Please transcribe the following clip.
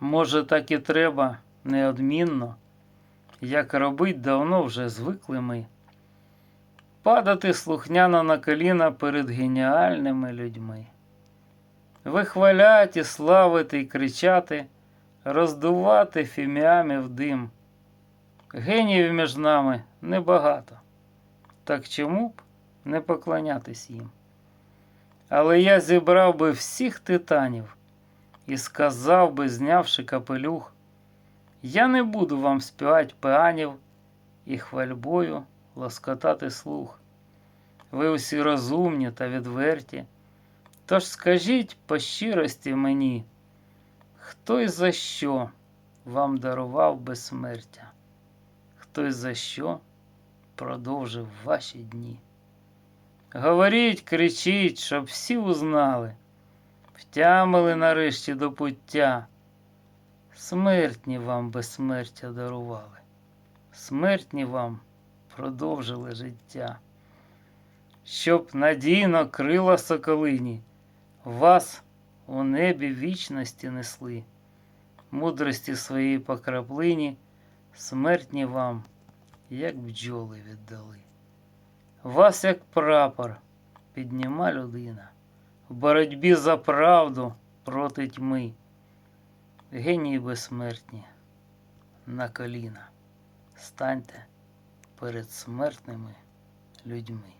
Може, так і треба неодмінно, як робить давно вже звикли ми. Падати слухняно на коліна перед геніальними людьми. Вихваляти, славити і кричати, роздувати фіміамів дим. Геніїв між нами небагато. Так чому б не поклонятись їм? Але я зібрав би всіх титанів і сказав би, знявши капелюх, я не буду вам співати пеанів і хвальбою лоскотати слух. Ви усі розумні та відверті. Тож скажіть по щирості мені, хто і за що вам дарував безсмертя, хто і за що продовжив ваші дні. Говоріть, кричіть, щоб всі узнали, втямили нарешті до пуття. Смертні вам безсмертя дарували, смертні вам продовжили життя, щоб надійно крила соколині, вас у небі вічності несли, мудрості своєї по краплині, смертні вам, як бджоли віддали. Вас, як прапор, підніма людина в боротьбі за правду проти тьми. Генії безсмертні на коліна. Станьте перед смертними людьми.